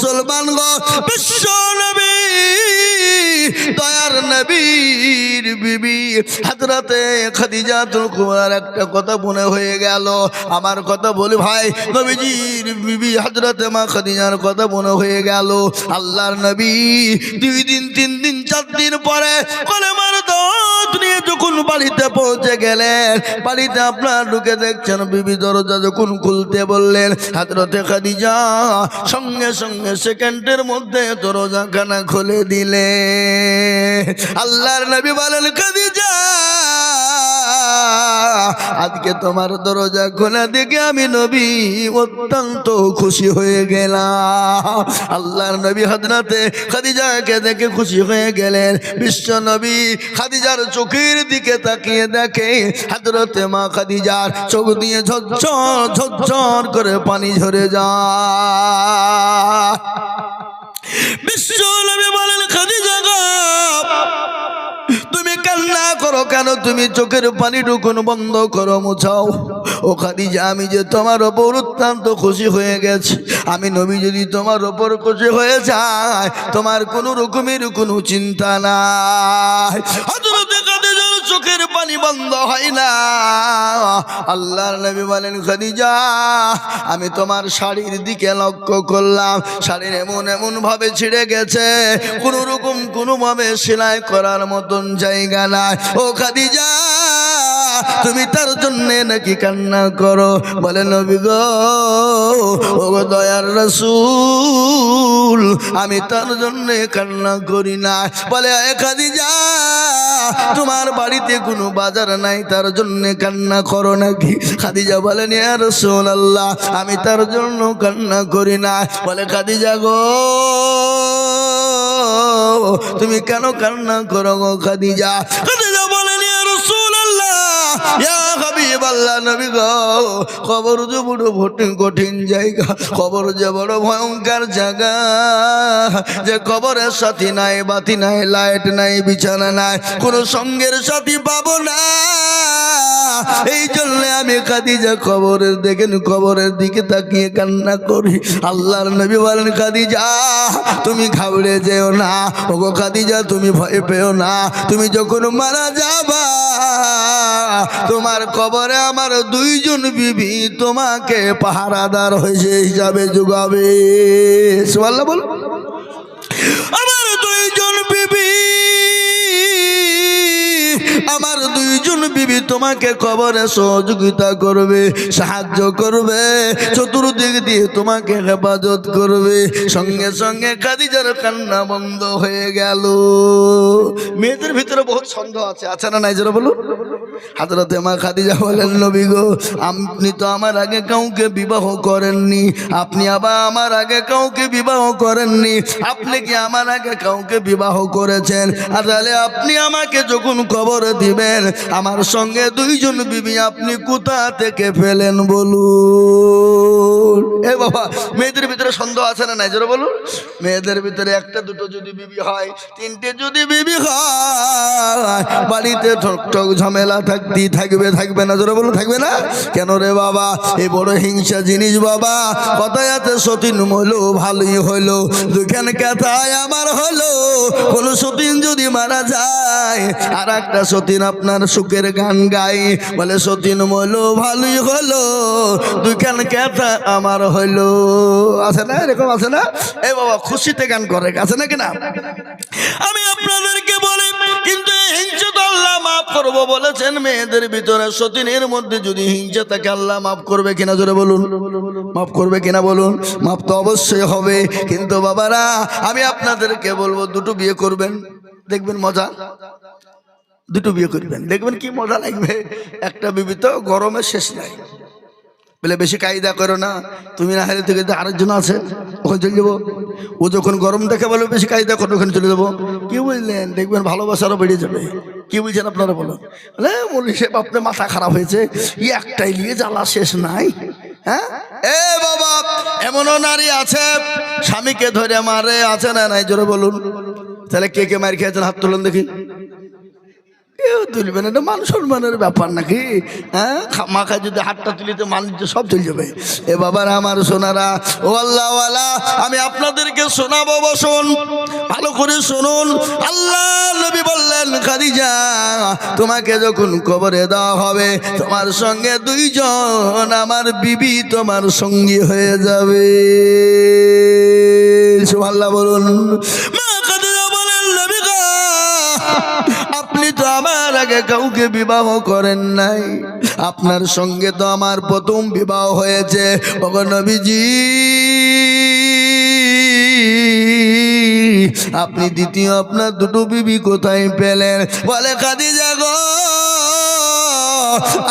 মুসলমান গো, বিশ্ব নবী, দয়ার নবীর বিবি। হাজরাতে খাদিজাতুল কুবরার একটা কথা মনে হয়ে গেল। আমার কথা বলি ভাই, নবীজির বিবি হাজরাতে মা খাদিজার কথা মনে হয়ে গেল। আল্লাহর নবী দুই দিন, তিন দিন, চার দিন পরে কলেমার বাড়িতে পৌঁছে গেলেন, বাড়িতে আপনার ঢুকে দেখছেন বিবি দরজা যখন খুলতে বললেন, হাজরতে খাদিজা, সঙ্গে সঙ্গে সেকেন্ডের মধ্যে দরজা খানা খুলে দিলে আল্লাহর নবী বলেন, খাদিজা আজকে তোমার দরজা খোলা দেখে আমি নবী অত্যন্ত খুশি হয়ে গেলাম। আল্লাহর নবী হজরতে খাদিজাকে দেখে খুশি হয়ে গেলেন। বিশ্ব নবী খাদিজার চোখের দিকে তাকিয়ে দেখে হজরতে মা খাদিজার চোখ দিয়ে ঝরঝর ঝরঝর করে পানি ঝরে যায়। বিশ্ব নবী বলেন কেন তুমি চোখের পানি টুকুন বন্ধ করো, মুছাও? ও খাদিজা, আমি যে তোমার ওপর অত্যন্ত খুশি হয়ে গেছি। আমি নবী যদি তোমার ওপর খুশি হয়ে যায়, তোমার কোনো রকমের কোনো চিন্তা নাই। চোখের পানি বন্ধ হয় না। আল্লাহর নবী বলেন, খাদিজা, আমি তোমার শাড়ির দিকে লক্ষ্য করলাম। শাড়ির এমন এমন ভাবে ছিঁড়ে গেছে। কোন রকম, কোনো ভাবে সেলাই করার মতন জায়গা নাই। ও খাদিজা, তুমি তার জন্যে নাকি কান্না করো? বলে, নবী গো, ও দয়ার রসুল, আমি তার জন্যে কান্না করি না। বলে খাদিজা তোমার বাড়িতে কোনো বাজার নাই, তার জন্য কান্না করো নাকি? খাদিজা বলেন সোন আল্লাহ আমি তার জন্য কান্না করি না। বলে, খাদিজা গো, তুমি কেন কান্না করো গো খাদিজা? খাদিজা বলেন সোন রাসূলুল্লাহ গো। কবর যে বড় কঠিন জায়গা কবর যে বড় ভয়ঙ্কর জায়গা। যে কবরের সাথী নাই, বাতি নাই, লাইট নাই, বিছানা নাই, কোন সঙ্গের সাথী পাবো না। এই জন্য আমি খাদিজা কবরের দেখেন কবরের দিকে তাকিয়ে কান্না করি। আল্লাহর নবী বলেন, খাদিজা, তুমি ঘাবড়ে যেও না। ওগো খাদিজা, তুমি ভয় পেও না। তুমি যখন মারা যাবা তোমার কবরে আমার দুইজন বিবি তোমাকে পাহারাদার হয়েছে হিসাবে যোগাবে। বল। আমার তোমাকে কবরে সহযোগিতা করবে, সাহায্য করবে, চতুর্দিক দিয়ে তোমাকে হেফাজত করবে। সঙ্গে সঙ্গে খাদিজার কান্না বন্ধ হয়ে গেল। মেয়েদের ভিতরে বহুত সন্দেহ আছে আছে না নাই যারা বলুন? হাজরতে মা খাদিজা বলেন, নবী গো, আপনি তো আমার আগে কাউকে বিবাহ করেননি, আপনি আবার আমার আগে কাউকে বিবাহ করেননি, আপনি কি আমার আগে কাউকে বিবাহ করেছেন? আর তাহলে আপনি আমাকে যখন খবর দিবেন, আমার সঙ্গে দুইজন বিবি আপনি কোথা থেকে ফেলেন বলুন? এ বাবা, মেয়েদের ভিতরে সন্দেহ আছে না নাই? জোরে বলুন। মেয়েদের ভিতরে একটা, দুটো যদি বিবি হয়, তিনটে যদি বিবি হয়, বাড়িতে ঠক ঠক ঝামেলা থাকতেই থাকবে থাকবে না। জোরে বলুন, থাকবে না? কেন রে বাবা এই বড় হিংসা জিনিস বাবা। কথায় আছে, সতীন মলো ভালোই হলো দুখান কথায় আমার হলো কোন সতীন যদি মারা যায় আর একটা সতীন আপনার সুখের গান গাই, বলে, সতীন মলো ভালোই হলো। দুখান কথা আমার হলো আছে না? এরকম আছে না? এ বাবা, খুশিতে গান করে, আছে না? কিনা আমি আপনাদেরকে বলি, কিন্তু হিংসা মাফ করব বলেছেন মেয়েদের ভিতরে। সতীনের মধ্যে যদি হিংসা থাকে, আল্লাহ মাফ করবে কিনা? জোরে বলুন। মাফ করবে কিনা বলুন? মাফ তো অবশ্যই হবে। কিন্তু বাবারা, আমি আপনাদেরকে বলব, দুটো বিয়ে করবেন। দেখবেন মজা? দুটো বিয়ে করবেন। দেখবেন কি মজা লাগবে? একটা বিবি তো গরমের শেষ নাই। বলে, বেশি কায়দা করো না। তুমি না হারে থেকে আরেকজন আছে, ওখানে চলে যাব। ও যখন গরম দেখে বলে বেশি কায়দা করো, ওখানে চলে যাব। কি বুঝলেন দেখবেন ভালোবাসারও বেড়ে যাবে। কি বুঝছেন আপনারা বলুন? বলে বলি সে আপনার মাথা খারাপ হয়েছে। ই একটাই নিয়ে জ্বালা শেষ নাই। হ্যাঁ? এ বাবা, এমনও নারী আছে, স্বামীকে ধরে মারে, আছে না নাই? জোরে বলুন। তাহলে কে কে মার খেয়েছেন? হাত তুলুন দেখি। কেউ তুলবে না এটা মান সম্মানের ব্যাপার নাকি? হ্যাঁ? মাখা যদি হাতটা তুলিতে মানুষ সব চলে যাবে। এ বাবার আমার সোনারা ও আল্লাহওয়ালা আমি আপনাদেরকে শোনাবো বসুন ভালো করে শুনুন। আল্লাহ নবী বললেন খাদিজা তোমাকে যখন কবরে দেওয়া হবে তোমার সঙ্গে দুইজন আমার বিবি তোমার সঙ্গী হয়ে যাবে। আল্লাহ বলুন। মা খাদিজা বলেন নবী গো, আগে কাউকে বিবাহ করেন নাই। আপনার সঙ্গে তো আমার প্রথম বিবাহ হয়েছে। নবীজি, আপনি দ্বিতীয় আপনার দুটো বিবি কোথায় পেলেন? বলে, খাদিজা গো,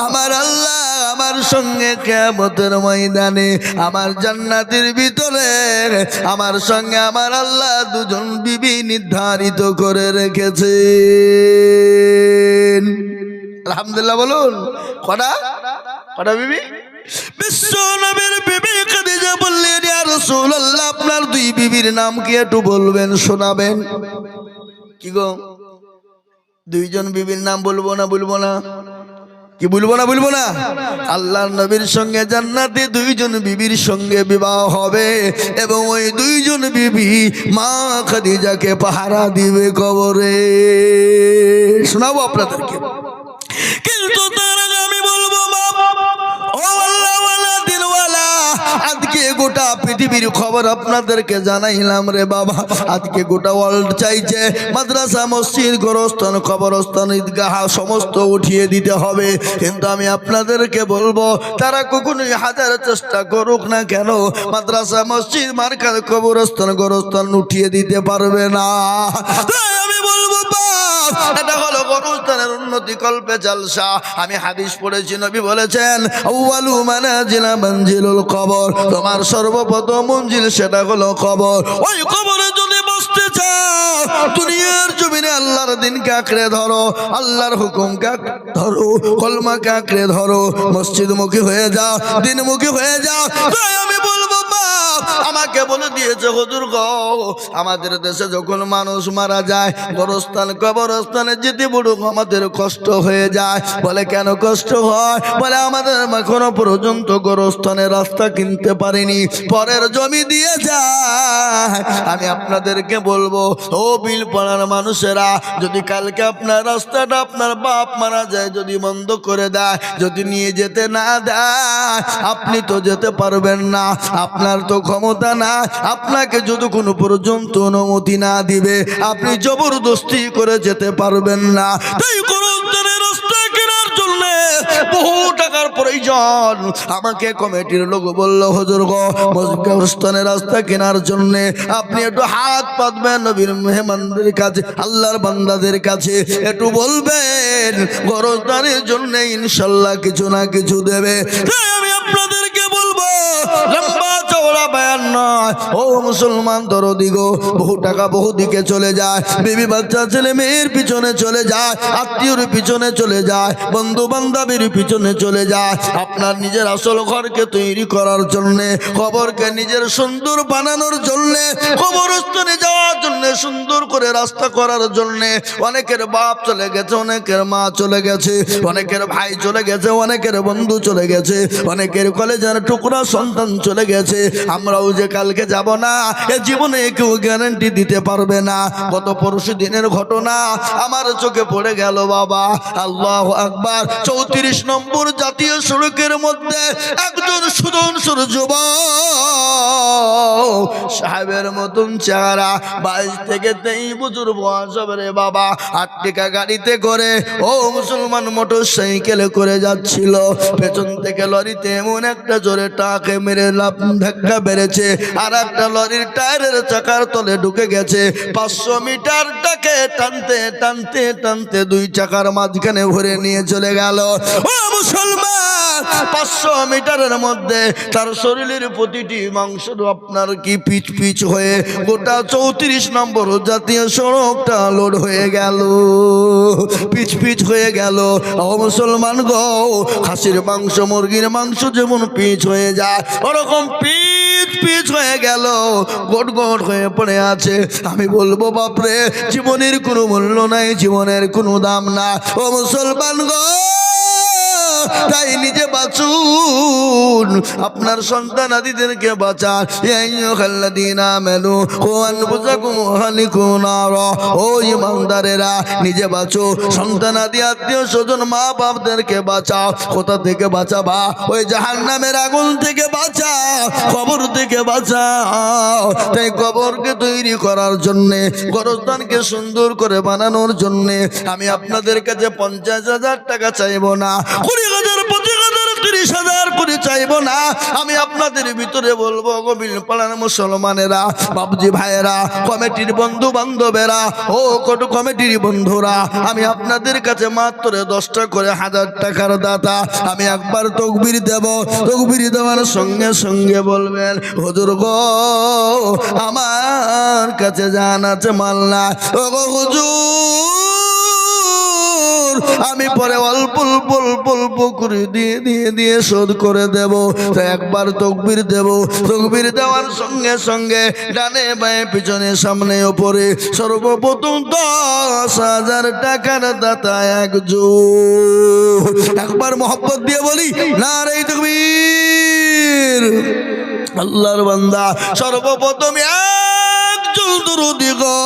আমার আল্লাহ আমার সঙ্গে কেমতের ময়দানে, আমার জান্নাতের ভিতরে, আমার সঙ্গে আমার আল্লাহ দুজন বিবি নির্ধারিত করে রেখেছে। আলহামদুলিল্লাহ বলুন। কটা? কটা বিবি? বিশ্ব নবীর বিবি খাদিজা বললেন, ইয়া রাসূলুল্লাহ, আপনার দুই বিবির নাম কি একটু বলবেন, শোনাবেন? কি গো? দুইজন বিবির নাম বলব না বলব না? কি বলব না বলব না? আল্লাহ নবীর সঙ্গে জান্নাতে দুইজন বিবির সঙ্গে বিবাহ হবে এবং ওই দুইজন বিবি মা খাদিজাকে পাহারা দিবে কবরে। শোনাবো আপনাদেরকে। কিন্তু আজকে গোটা পৃথিবীর খবর আপনাদেরকে জানাইলাম রে বাবা। আজকে গোটা ওয়ার্ল্ড চাইছে, মাদ্রাসা, মসজিদ, গোরস্থান খবরস্থান ঈদগাহ, সমস্ত উঠিয়ে দিতে হবে। কিন্তু আমি আপনাদেরকে বলব, তারা কখনোই হাজার চেষ্টা করুক না কেন, মাদ্রাসা, মসজিদ মার্কার কবরস্থান, গোরস্থান উঠিয়ে দিতে পারবে না। আমি বলব বাপ এটা হলো গরুস্থানের উন্নতি কল্পে আমি হাদিস পড়েছি, নবী বলেছেন, আউয়ালু মঞ্জিলুল কবর। তোমার সর্বপ্রথম মঞ্জিল সেটা হলো কবর। ওই কবরে যদি বসতে চাও, দুনিয়ার জমিনে আল্লাহর দিন কাকড়ে ধরো, আল্লাহর হুকুম কাক ধরো কলমা কাকড়ে ধরো মসজিদ মুখী হয়ে যাও, দিনমুখী হয়ে যাও। তাই আমি বলব আমাকে বলে দিয়েছে, হজুর গ, আমাদের দেশে যখন মানুষ মারা যায়, গরস্থান কবরস্থানে যেতে বড় আমাদের কষ্ট হয়ে যায়। বলে, কেন কষ্ট হয়? বলে, আমাদের এখনও পর্যন্ত গরস্থানে রাস্তা কিনতে পারিনি। পরের জমি দিয়ে যায় আমি আপনাদেরকে বলব, ও বিল পাড়ার মানুষেরা, যদি কালকে আপনার রাস্তাটা আপনার বাপ মারা যায়, যদি বন্ধ করে দেয়, যদি নিয়ে যেতে না দেয়, আপনি তো যেতে পারবেন না, আপনার তো ক্ষমতা না, আপনাকে যদি কোনো পর্যন্ত অনুমতি না দিবে, আপনি জবরদস্তি করে যেতে পারবেন না। তাই জন্য বহু টাকার প্রয়োজন। আমাকে কমিটির লোক বলল, হজুর গো রাস্তা কেনার জন্য আপনি একটু হাত পাতবেন নবীর মেহমানদের কাছে, আল্লাহর বান্দাদের কাছে। একটু বলবেন গরজদারের জন্য ইনশাল্লাহ কিছু না কিছু দেবে। আমি আপনাদেরকে বলব? লম্বা চওড়া বয়ান নয়। ও মুসলমান দরদি গো, বহু টাকা বহু দিকে চলে যায়। বেবি বাচ্চা ছেলে মেয়ের পিছনে চলে যায়, আত্মীয়র পিছনে চলে যায় বন্ধু বান্ধবীর পিছনে চলে যায়। আপনার নিজের আসল ঘরকে তৈরি করার জন্যে খবরকে নিজের সুন্দর বানানোর জন্যে, কবরস্থানে যাওয়ার জন্য, সুন্দর করে রাস্তা করার জন্যে। অনেকের বাপ চলে গেছে, অনেকের মা চলে গেছে, অনেকের ভাই চলে গেছে, অনেকের বন্ধু চলে গেছে, অনেকের কলেজের টুকরা সন্তান চলে গেছে, আমরাও যে কালকে যাব না, এ জীবনে কেউ গ্যারান্টি দিতে পারবে না। গত পরশু দিনের ঘটনা আমার চোখে পড়ে গেল বাবা। আল্লাহ আকবার, চৌত্রিশ নম্বর জাতীয় সড়কের মধ্যে একজন সুদন যুবক সাহেবের মতন চেহারা, বাইশ থেকে তেইশ বছর বয়স হবে রে বাবা। আট টাকা গাড়িতে করে, ও মুসলমান মোটর সাইকেলে করে যাচ্ছিল। পেছন থেকে লরিতে এমন একটা জোরে টাকে মেরে লাভ ধাক্কা বেড়েছে। আর একটা লরির টায়ারের চাকার তলে ঢুকে গেছে। পাঁচশো মিটার টাকে টানতে টানতে টানতে দুই চাকার মাঝখানে ভরে নিয়ে চলে গেল। ও মুসলমান! পাঁচশো মিটারের মধ্যে তার শরীরের প্রতিটি মাংস আপনার কি পিচ পিচ হয়ে গোটা চৌত্রিশ নম্বর জাতীয় সড়কটা লোড হয়ে গেল, পিচ পিচ হয়ে গেল। মুসলমান গো, খাসির মাংস, মুরগির মাংস যেমন পিচ হয়ে যায়, ওরকম পিচ পিচ হয়ে গেল। গোট গোট হয়ে পড়ে আছে। আমি বলব, বাপরে, জীবনের কোনো মূল্য নাই, জীবনের কোনো দাম না ও মুসলমান গো তাই নিজে বাঁচুন। আপনার সন্তান আদিদেরকে হালিকুন ও ইমানদারেরা, নিজে বাঁচো। সন্তান আদি, আত্মীয় স্বজন মা বাপদেরকে বাঁচাও। কোথা থেকে বাঁচাবা? ওই জাহান্নামের আগুন থেকে বাঁচাও। কবর থেকে বাঁচাও। তাই কবরকে তৈরি করার জন্যে, গরস্থানকে সুন্দর করে বানানোর জন্যে, আমি আপনাদের কাছে পঞ্চাশ হাজার টাকা চাইব না। কুড়ি হাজার, পঁচিশ হাজার, তিরিশ হাজার করে চাইব না। আমি আপনাদের ভিতরে বলব গোবিল পাড়ার মুসলমানেরা, বাবজি ভাইয়েরা, কমিটির বন্ধু বান্ধবেরা ও কটু কমিটির বন্ধুরা, আমি আপনাদের কাছে মাত্র দশটা করে হাজার টাকার দাতা। আমি একবার তকবির দেব, তকবির দেওয়ার সঙ্গে সঙ্গে বলবেন, হুজুর গো, আমার কাছে জান আছে মাল্লা ও গো হুজুর আমি পরে অল্প অল্প অল্প অল্প করে দিয়ে দিয়ে দিয়ে শোধ করে দেব। একবার তকবির দেব। তকবির দেওয়ার সঙ্গে সঙ্গে ডানে বায়ে, পিছনে, সামনে, ওপরে সর্বপ্রথম দশ হাজার টাকার দাতা একজন একবার মোহব্বত দিয়ে বলি, না রে তকবীর। আল্লাহর বান্দা, সর্বপ্রথম একজন দরদি গো।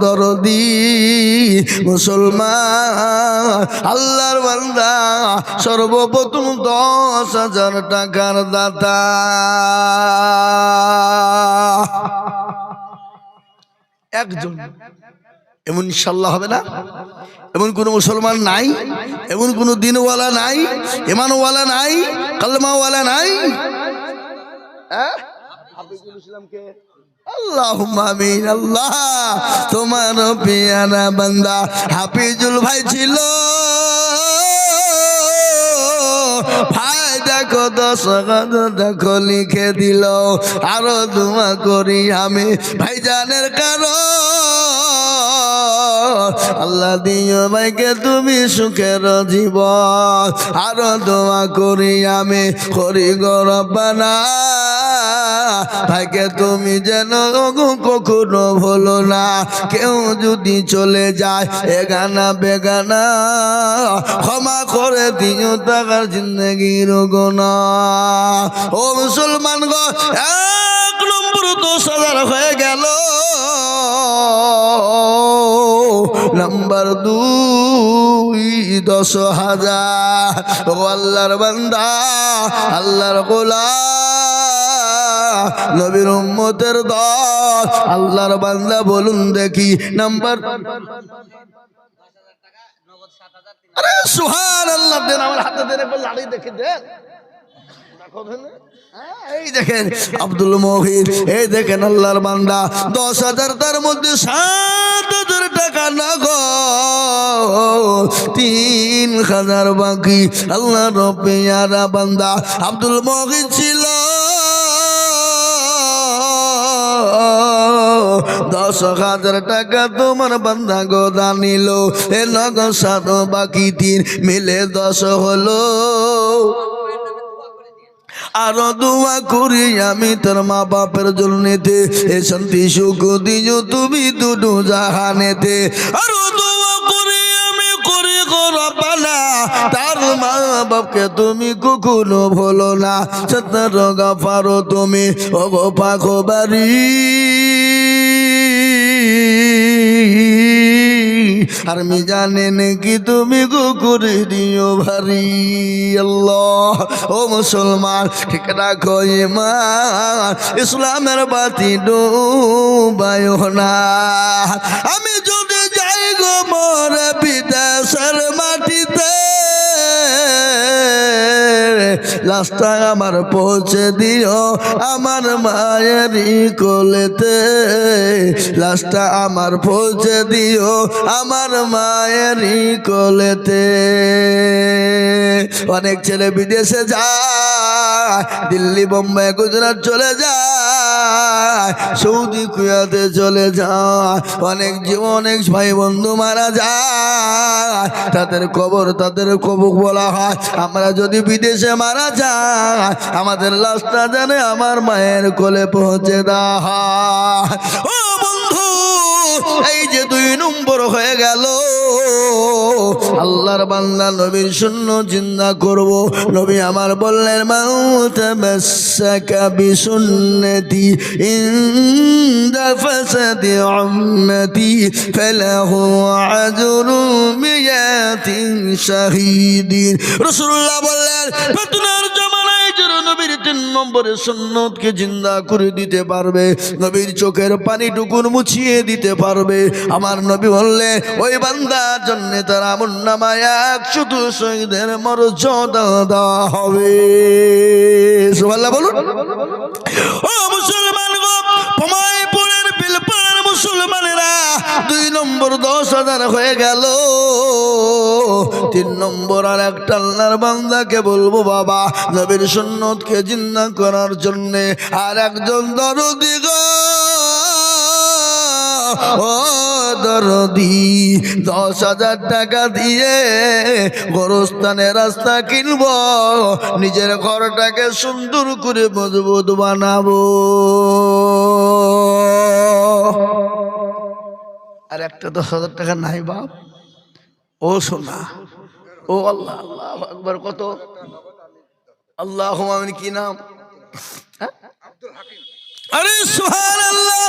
দরদি, মুসলমান, আল্লাহর বান্দা, সর্বপ্রথম দশ হাজার টাকার দাতা। একজন। এমন ইনশাল্লাহ হবে না? এমন কোনো মুসলমান নাই? এমন কোনো দিনওয়ালা নাই? ইমানওয়ালা নাই? কালমাওয়ালা নাই? হ্যাঁ? আল্লাহ। তোমার পিয়ারা বান্দা হাফিজুল ভাই ছিল। ভাই, দেখো দশ দেখো লিখে দিল। আরও দোয়া করি আমি ভাইজানের কারণ। আল্লাহ দিও ভাইকে তুমি সুখের জীবন। আরও দোয়া করি আমি করি গরবানা ভাইকে তুমি যেন কখনো ভুলো না। কেউ যদি চলে যায় এগানা বেগানা, ক্ষমা করে দিও টাকার জিন্দগির গোনা ও মুসলমান গো, এক নম্বর দশ হাজার হয়ে গেল। নাম্বার দুই, দশ হাজার। আল্লাহর বান্দা, আল্লাহর গোলা নবীর উম্মতের দল। আল্লাহর বান্দা বলুন দেখি নাম্বার। আরে সুহান আল্লাহ দেন আমার হাতে দেন একবার লাড়ি দেখে দেন। হ্যাঁ, এই দেখেন আব্দুল মহির এই দেখেন আল্লাহর বান্দা দশ হাজার তার মধ্যে সাত হাজার টাকা না তিন হাজার বাকি। আল্লাহ রবিয়ারা বান্দা আব্দুল মহির ছিল। দশ হাজার টাকা তোমার বান্দা গোদা নিল এ নগ সাত বাকি তিন মিলে দশ হলো। আরও দোয়া করি আমি তোর মা বাপের জন্যতে। এ শান্তি, সুখ দিও তুমি দুটো জাহানেতে। আরও দোয়া করি আমি করি গরবানা তার মা বাপকে তুমি কখনো ভুলো না। সত্তর গাফারো তুমি, ও গো পাখো বাড়ি আর আমি জানেন কি তুমি গো দিও ভারি? আল্লাহ, ও মুসলমান, ঠিক রাখো ইমান ইসলামের বাতি ডুবায় না। আমি লাস্টা আমার পৌঁছে দিও আমার মায়েরই কোলেতে। লাস্টা আমার পৌঁছে দিও আমার মায়েরই কোলেতে। অনেক ছেলে বিদেশে যায়, দিল্লি, বোম্বাই, গুজরাট চলে যায়। সৌদি কুয়াতে চলে যায়, অনেক জীবন অনেক ভাই বন্ধু মারা যায়। তাদের কবর তাদের কবুক বলা হয়। আমরা যদি বিদেশে মারা যায় আমাদের লাশটা জানে আমার মায়ের কোলে পৌঁছে দেওয়া হয়। ও বন্ধু এই যে দুই নম্বর হয়ে গেল। আল্লাহর বান্দা নবীর শূন্য চিন্তা করব। নবী আমার বললেন, মাউত মাসাকা বিসুন্নতি ইনদা ফাসাদি উম্মতি, ফালাহু আজরু মিয়াতিন শাহীদিন। রাসূলুল্লাহ বললেন যারা নবীর তিন নম্বরে সুন্নতকে জিন্দা করে দিতে পারবে, নবীর চোখের পানিটুকুন মুছিয়ে দিতে পারবে। আমার নবী বললে, ওই বান্দার জন্য তার আমন নামায় এক শুধু শহীদের মর্যাদা দেওয়া হবে। বলুন। ও মুসলমান! দুই নম্বর দশ হাজার হয়ে গেল। তিন নম্বর আর একটা আল্লাহর বান্দাকে বলব, বাবা, নবীর সুন্নতকে জিন্দা করার জন্যে আর একজন দরদি গো। দরদি, দশ হাজার টাকা দিয়ে গোরস্থানে রাস্তা কিনব, নিজের ঘরটাকে সুন্দর করে মজবুত বানাবো। আর একটা দশ হাজার টাকা নাই বাপ। ও সোনা, ও আল্লাহ আল্লাহ একবার কত? আল্লাহ আমি কি নাম? হ্যাঁ? আরে সোহান আল্লাহ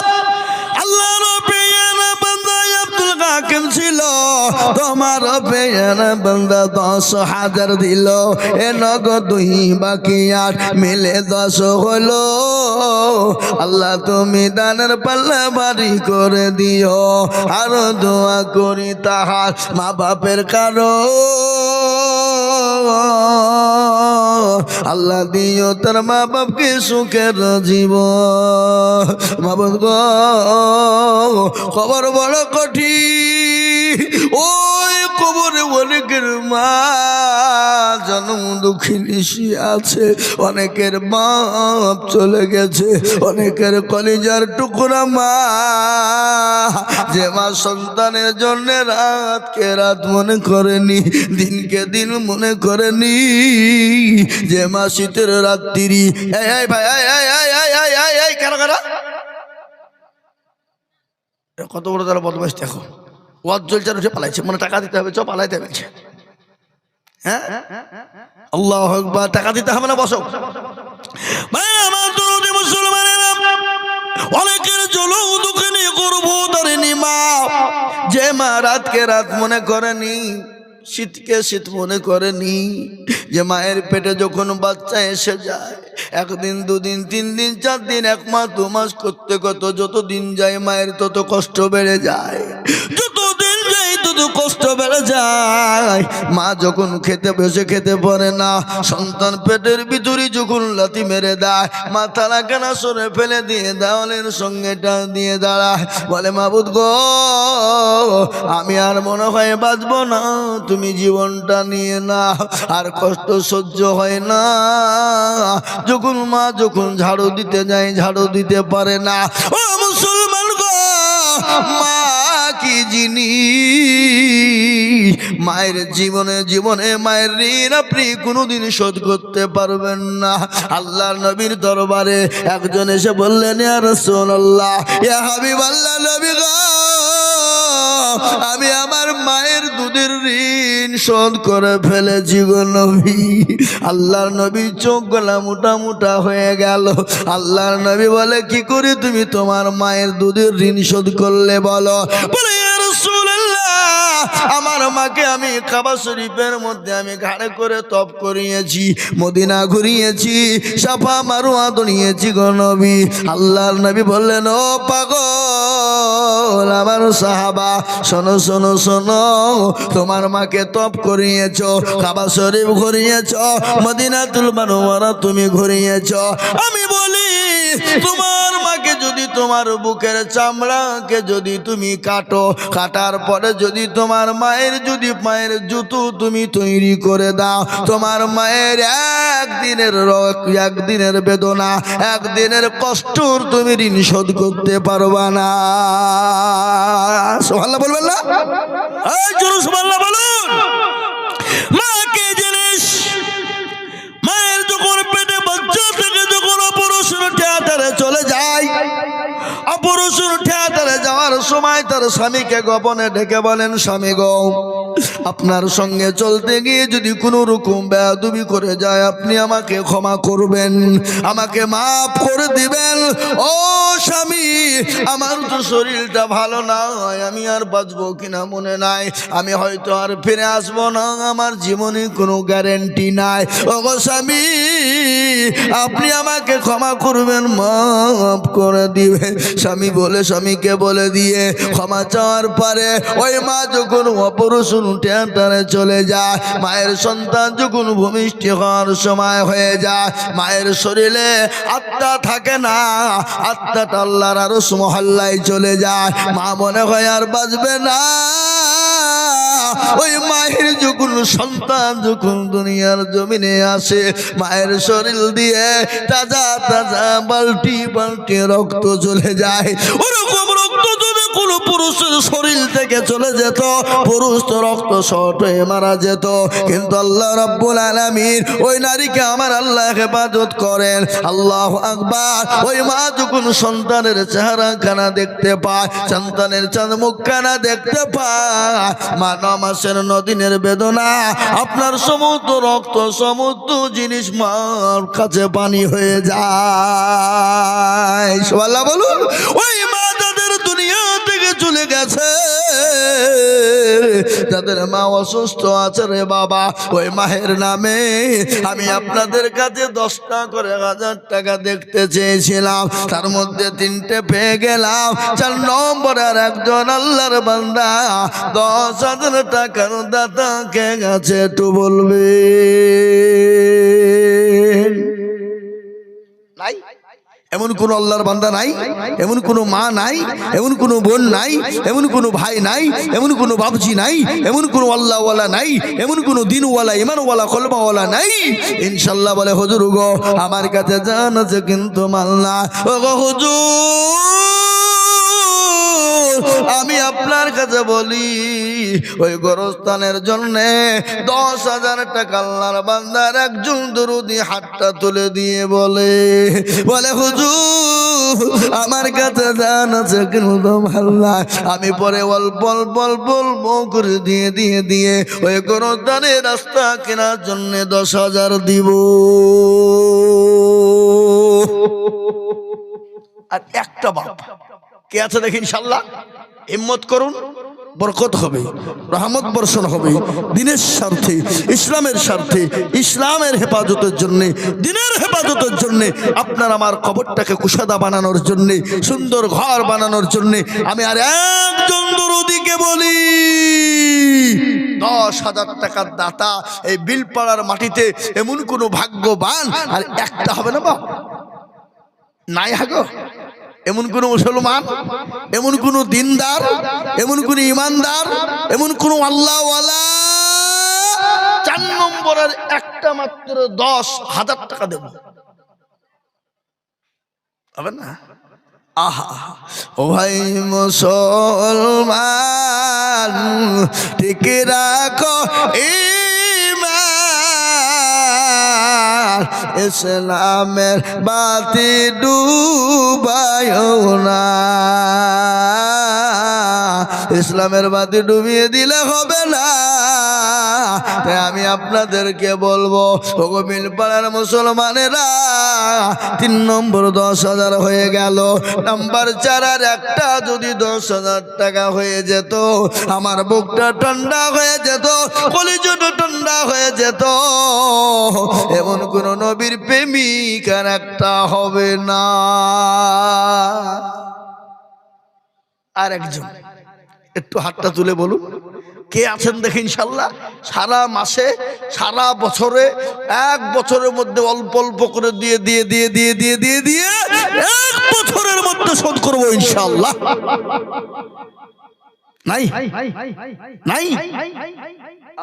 আল্লাহ কাকিম ছিল। তোমার পেয়ের বন্ধা দশ হাজার দিল। এ নগ দুই বাকি আট মিলে দশ হলো। আল্লাহ তুমি দানের পাল্লা বাড়ি করে দিও। আরও দোয়া করি তাহার মা বাপের কারও। আল্লাহ দিও তার মা বাপকে সুখের জীব খবর বড় কঠিন। ওই কবরে অনেকের মা জন্ম দুঃখিনী আছে। অনেকের বাপ চলে গেছে, অনেকের কলিজার টুকরা মা। যে মা সন্তানের জন্য রাতকে রাত মনে করেনি, দিনকে দিন মনে করেনি। যে মা শীতের রাত্রি কত বড় তারা বদমাইশ দেখো। জলচার উঠে পালাইছে মানে টাকা দিতে হবে চ পালাইতে পেরেছে হ্যাঁ? আল্লাহ আকবার, টাকা দিতে হবে না, বসো। অনেকের করব ধরেনি মা। যে মা রাতকে রাত মনে করেনি, শীতকে শীত মনে করেনি, যে মায়ের পেটে যখন বাচ্চা এসে যায়, একদিন, দুদিন, তিন দিন, চার দিন, এক মাস, দু মাস, করতে কত যত দিন যায় মায়ের তত কষ্ট বেড়ে যায়, যত তত কষ্ট বেড়ে যায়। মা যখন খেতে বসে খেতে পারে না, সন্তান পেটের ভিতরে যখন লাথি মেরে দেয়, মা তারা কেনা সরে ফেলে দিয়ে দেওয়ালের সঙ্গে টান দিয়ে দাঁড়ায়। বলে, মাবুদ গো, আমি আর মনে হয় বাঁচবো না, তুমি জীবনটা নিয়ে না আর কষ্ট সহ্য হয় না। যখন মা যখন ঝাড়ু দিতে যায়, ঝাড়ু দিতে পারে না, ও মুসলমান গো, মা কি জিনিস? মায়ের জীবনে জীবনে মায়ের ঋণ আপনি কোনোদিন শোধ করতে পারবেন না। আল্লাহ নবীর দরবারে একজন এসে বললেন, ইয়া রাসূলুল্লাহ, ইয়া হাবিবাল্লাহ, নবী গো আমি আমার মায়ের দুধের ঋণ শোধ করে ফেলে নবী। আল্লাহর নবী চোখ গলা মোটা মোটা হয়ে গেল। আল্লাহর নবী বলে, কি করে তুমি তোমার মায়ের দুধের ঋণ শোধ করলে বলো? বলে রাসূলুল্লাহ আমার মাকে আমি কাবা শরীফের মধ্যে আমি ঘাড়ে করে তপ করিয়েছি, মদিনা ঘুরিয়েছি, সাফা মারুয়া দড়িয়েছি গো নবী। আল্লাহর নবী বললেন, ও পাগল, আমার সাহাবা, শোনো শোনো শোনো, তোমার মাকে তপ করিয়েছ কাবা শরীফ ঘুরিয়েছ মদিনা তুলবার তুমি ঘুরিয়েছ। আমি বলি তোমার মাকে যদি তোমার বুকের চামড়াকে যদি তুমি কাটো, কাটার পরে যদি তোমার মায়ের যদি মায়ের জুতো তুমি তৈরি করে দাও, তোমার মায়ের একদিনের একদিনের বেদনা, একদিনের কষ্টর তুমি ঋণ শোধ করতে পারবা না। সোহাল্লা বলবেন না? বলুন। অপারেশন তারা যাওয়ার সময় তার স্বামীকে গোপনে ডেকে বলেন স্বামী গো আপনার সঙ্গে চলতে গিয়ে যদি কোনো রকম বেয়াদুবি করে যায়, আপনি আমাকে ক্ষমা করবেন, আমাকে মাফ করে দিবেন। ও স্বামী, আমার তো শরীরটা ভালো না হয় আমি আর বাঁচবো কিনা মনে নাই। আমি হয়তো আর ফিরে আসব না, আমার জীবনে কোনো গ্যারেন্টি নাই। ও স্বামী, আপনি আমাকে ক্ষমা করবেন, মাফ করে দিবেন স্বামী বলে, স্বামীকে বলে দিয়ে ক্ষমা চাওয়ার পরে ওই মা যখন অপরশন টেন্টারে চলে যায়। মায়ের সন্তান যখন ভূমিষ্ঠ হওয়ার সময় হয়ে যায়, মায়ের শরীরে আত্মা থাকে না আত্মাটা আল্লাহর আরও মহল্লায় চলে যায়। মা মনে হয় আর বাঁচবে না। ওই মায়ের যখন সন্তান যখন দুনিয়ার জমিনে আসে, মায়ের শরীর দিয়ে তাজা তাজা বাল্টি বাল্টি রক্ত চলে যায়। ওরকম কোনো পুরুষের শরীর থেকে চলে যেত, পুরুষ তো রক্ত শর্ট হয়ে মারা যেত। কিন্তু আল্লাহ রব্বুল আলামিন ওই নারীকে আমার আল্লাহ হেফাজত করেন। আল্লাহ আকবার। ওই মা যখন সন্তানের চেহারা খানা দেখতে পায়, সন্তানের চাঁদ মুখ খানা দেখতে পায়, মা ন মাসের নদিনের বেদনা, আপনার সমস্ত রক্ত, সমস্ত জিনিস মার কাছে পানি হয়ে যায়। বলুন, ওই মা যাদের দুনিয়া চলে গেছে। তাদের মা অসুস্থ আছে রে বাবা, ওই মাহের নামে আমি আপনাদের কাছে দশটা করে হাজার টাকা দেখতে চেয়েছিলাম। তার মধ্যে তিনটে পেয়ে গেলাম। চার নম্বরের একজন আল্লাহর বান্দা। দশ হাজার টাকার দাতা কে গেছে একটু বলবে? এমন কোন আল্লাহর বান্দা নাই, এমন কোন মা নাই, এমন কোন বোন নাই, এমন কোন ভাই নাই, এমন কোন বাবজি নাই, এমন কোন আল্লাহওয়ালা নাই, এমন কোন দিনওয়ালা, ইমানওয়ালা কলমাওয়ালা নাই। ইনশাল্লাহ বলে, হজুর গো, আমার কাছে জান আছে কিন্তু মাল্লা ও হুজুর! আমি আপনার কাছে বলি, ওই গোরস্থানের জন্য দশ হাজার টাকা বান্দার একজন দরুদি হাতটা তুলে দিয়ে বলে বলে, হুজুর, আমার কাছে জান আছে কিন্তু ভাল্লা আমি পরে অল্প অল্প অল্প অল্প করে দিয়ে দিয়ে দিয়ে ওই গোরস্থানের রাস্তা কেনার জন্য দশ হাজার দিব। আর একটা বাপ, কে আছে দেখি ইনশাল্লাহ? হিম্মত করুন, বরকত হবে, রহমত বর্ষণ হবে, দিনের স্বার্থে, ইসলামের স্বার্থে, ইসলামের হেফাজতের জন্যে, দিনের হেফাজতের জন্যে, আপনার আমার কবরটাকে কুশাদা বানানোর জন্যে, সুন্দর ঘর বানানোর জন্যে, আমি আর একজন দরদিকে বলি, দশ হাজার টাকার দাতা এই বিলপাড়ার মাটিতে এমন কোনো ভাগ্যবান, আর একটা হবে না বা? নাই হাগো। এমন কোন মুসলমান, এমন কোন দিনদার, এমন কোন ইমানদার, এমন কোন আল্লাহওয়ালা। চার নম্বরের একটা মাত্র দশ হাজার টাকা দেব। হবে না? আহা ভাই মুসলমান, ঠিক রাখো ইমান ইসলামের বাতি ডুবায় না। ইসলামের বাতি ডুবিয়ে দিলে হবে না। তাই আমি আপনাদেরকে বলব ওগমিল পাড়ার মুসলমানেরা, তিন নম্বর দশ হাজার হয়ে গেল। নাম্বার চার আর একটা যদি দশ হাজার টাকা হয়ে যেত, আমার বুকটা ঠান্ডা হয়ে যেত, কলিজটা ঠান্ডা হয়ে যেত। এমন কোন নবীর প্রেমিক আর একটা হবে না। আর একজন একটু হাতটা তুলে বলুন। কে আছেন দেখে ইনশাল্লাহ সারা মাসে, সারা বছরে, এক বছরের মধ্যে অল্প অল্প করে দিয়ে দিয়ে দিয়ে দিয়ে দিয়ে দিয়ে দিয়ে এক বছরের মধ্যে শোধ করব ইনশাল্লাহ নাই? নাই?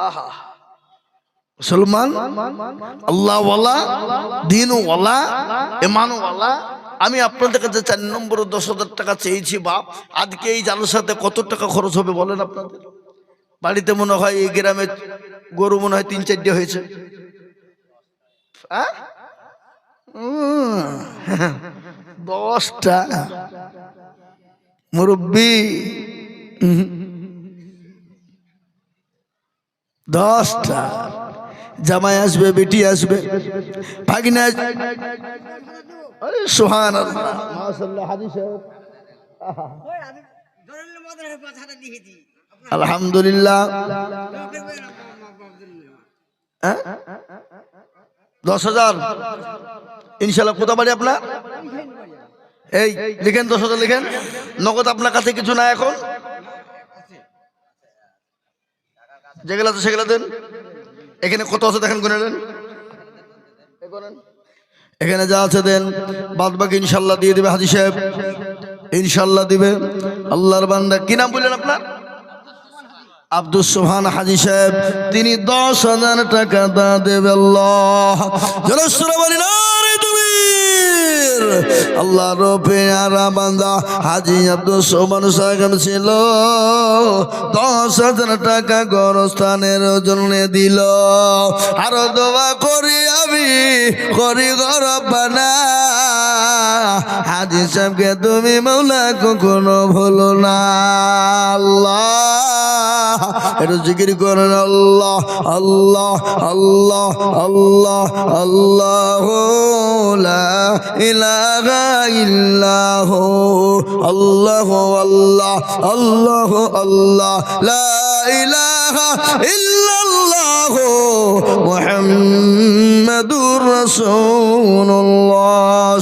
আহা। মুসলমান, আল্লাহওয়ালা, দিনওয়ালা এমানওয়ালা আমি আপনাদের কাছে চার নম্বর দশ হাজার টাকা চেয়েছি, বাপ। আজকে এই জালসাতে কত টাকা খরচ হবে বলেন আপনাদের? বাড়িতে মনে হয় এই গ্রামে গরু মনে হয় তিন চারটে হয়েছে। দশটা মুরব্বী। দশটা। জামাই আসবে বেটি আসবে। ভাগিনা আসবে। আরে সোহান আলহামদুলিল্লাহ। হ্যাঁ? দশ হাজার। ইনশাল্লাহ কোথা বাড়ি আপনার? এই, লিখেন দশ হাজার, লিখেন। নগদ আপনার কাছে কিছু না এখন? যেগুলো আছে সেগুলো দেন। এখানে কত আছে দেখেন, গুনে দেন এখানে যা আছে দেন। বাদ বাকি ইনশাল্লাহ দিয়ে দিবে হাজি সাহেব। ইনশাল্লাহ দিবে। আল্লাহর বান্দা। কি নাম বললেন আপনার? আব্দুল সোহান হাজি সাহেব তিনি দশ হাজার টাকা দা দেবে আল্লাহ জনসুরা বলি না রে তুমি আল্লাহ রবে আরা বান্দা হাজি আব্দুল সোহান সাহেব ছিল। দশ হাজার টাকা গরস্থানের দিল। আরও দোয়া করি আমি, করি গরবানা হাজি সাহেবকে তুমি মৌলা কখনো ভুলো না। আল্লাহ, একটু জিকির করেন আল্লাহ আল্লাহ আল্লাহ আল্লাহ আল্লাহ লা ইলাহা ইল্লাহ, আল্লাহ আল্লাহ আল্লাহ আল্লাহ, লা ইলাহা ইল্লাল্লাহ মুহাম্মাদুর রাসূলুল্লাহ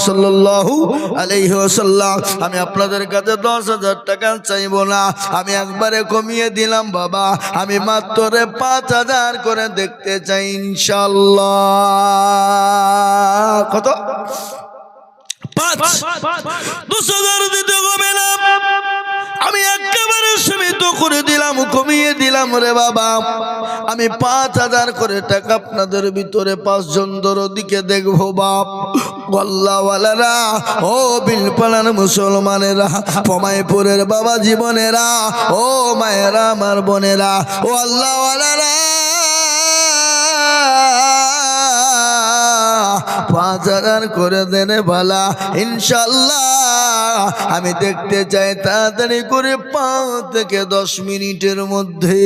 সাল্লাল্লাহু আলাইহি ওয়াসাল্লাম। আমি আপনাদের কাছে দশ হাজার টাকা চাইব না। আমি একবারে কমিয়ে দিলাম বাবা। আমি মাত্র পাঁচ হাজার করে দেখতে চাই ইনশাল্লাহ কত? পাঁচ। দশ দিতে হবে না। আমি একেবারে সীমিত করে দিলাম কমিয়ে দিলাম রে বাবা। আমি পাঁচ হাজার করে টাকা আপনাদের ভিতরে পাঁচজন দিকে দেখব বাপ। গল্লাওয়ালারা ও বিলপালার মুসলমানেরা পমাইপুরের বাবা জীবনেরা ও মায়েরা আমার বোনেরা ও আল্লাহওয়ালারা। হাজার করে দেন ভালা ইনশাল্লাহ আমি দেখতে চাই তাড়াতাড়ি করে পাঁচ থেকে দশ মিনিটের মধ্যে।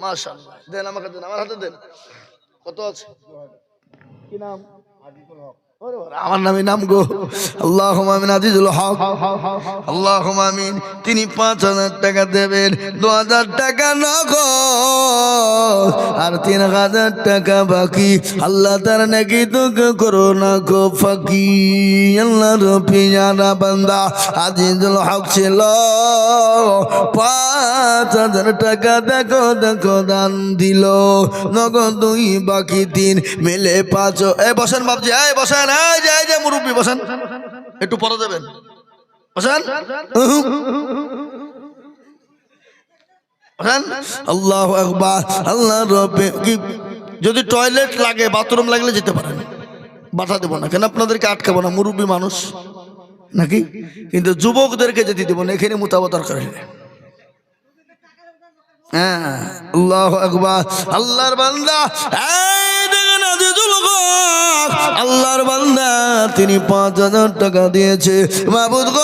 মাশাল্লাহ দেন আমাকে দেন আমার হাতে দেন। কত আছে? কি নাম? বাবা, আমার নামে নাম গো। আল্লাহ আমিন, আজিজুল হক। আল্লাহ আমিন, তিনি পাঁচ হাজার টাকা দেবেন, দু হাজার টাকা নগদ। আর তিন হাজার টাকা বাকি, আল্লাহ তার নাকি তোকে করো না গো ফাঁকি। আল্লাহ বান্দা, আজিজুল হক ছিল। পাঁচ হাজার টাকা দেখো দেখো, দান দিল। নগদ দুই, বাকি তিন, মিলে পাঁচ এ বসেন বাবজি এ বসেন। মুরব্বী, বসেন। একটু পরে দেবেন। বসেন। আল্লাহ আল্লাহ যদি টয়লেট লাগে, বাথরুম লাগলে যেতে পারেন। বাধা দেবো না। কেন আপনাদেরকে আটকাবো না? মুরব্বী মানুষ, নাকি? কিন্তু যুবকদেরকে যেতে দেবো না। এখানে মোতাবো দরকার হ্যাঁ আল্লাহ আকবার, আল্লাহর বান্দা, এই দেখেন আল্লাহর বান্দা, তিনি পাঁচ হাজার টাকা দিয়েছে। মাবুদ গ,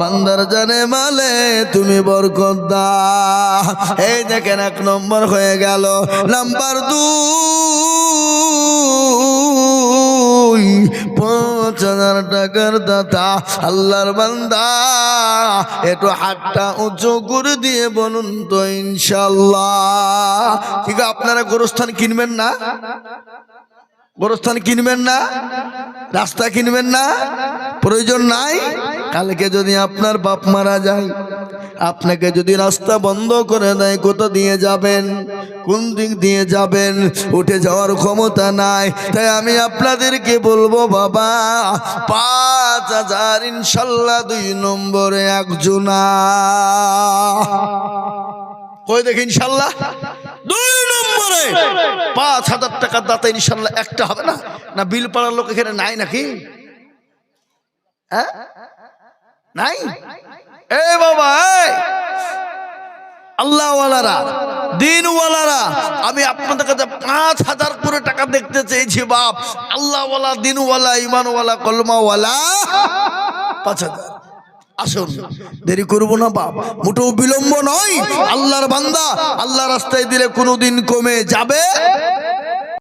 বান্দার জানে মালে, তুমি বরকত দা এই দেখেন এক নম্বর হয়ে গেল, নাম্বার দুই। পাঁচ হাজার টাকার দাতা, আল্লাহর বান্দা। একটু হাতটা উঁচু করে দিয়ে বলুন তো ইনশাল্লাহ ঠিক আপনারা গোরস্থান কিনবেন না? গোরস্থান কিনবেন না? রাস্তা কিনবেন না? প্রয়োজন নাই? কালকে যদি আপনার বাপ মারা যায় আপনাকে যদি রাস্তা বন্ধ করে দেয়, কোথা দিয়ে যাবেন? কোন দিক দিয়ে যাবেন? উঠে যাওয়ার ক্ষমতা নাই। তাই আমি আপনাদেরকে বলব, বাবা, পাঁচ হাজার ইনশাল্লাহ দুই নম্বরে একজনা কই দেখি ইনশাল্লাহ? দুই নম্বরে। পাঁচ হাজার টাকার দাতা ইনশাল্লাহ একটা হবে না? না, বিল পাড়ার লোক এখানে নাই নাকি? হ্যাঁ? নাই? এ বাবা আল্লাহওয়ালারা, দিনওয়ালারা, আমি আপনাদের কাছে পাঁচ হাজার করে টাকা দেখতে চেয়েছি, বাপ। আল্লাহওয়ালা, দিনওয়ালা ইমানওয়ালা কলমাওয়ালা। পাঁচ হাজার। আসুন, দেরি করব না, বাপ। মোটেও বিলম্ব নয়। আল্লাহর বান্দা আল্লাহ রাস্তায় দিলে কোনোদিন কমে যাবে।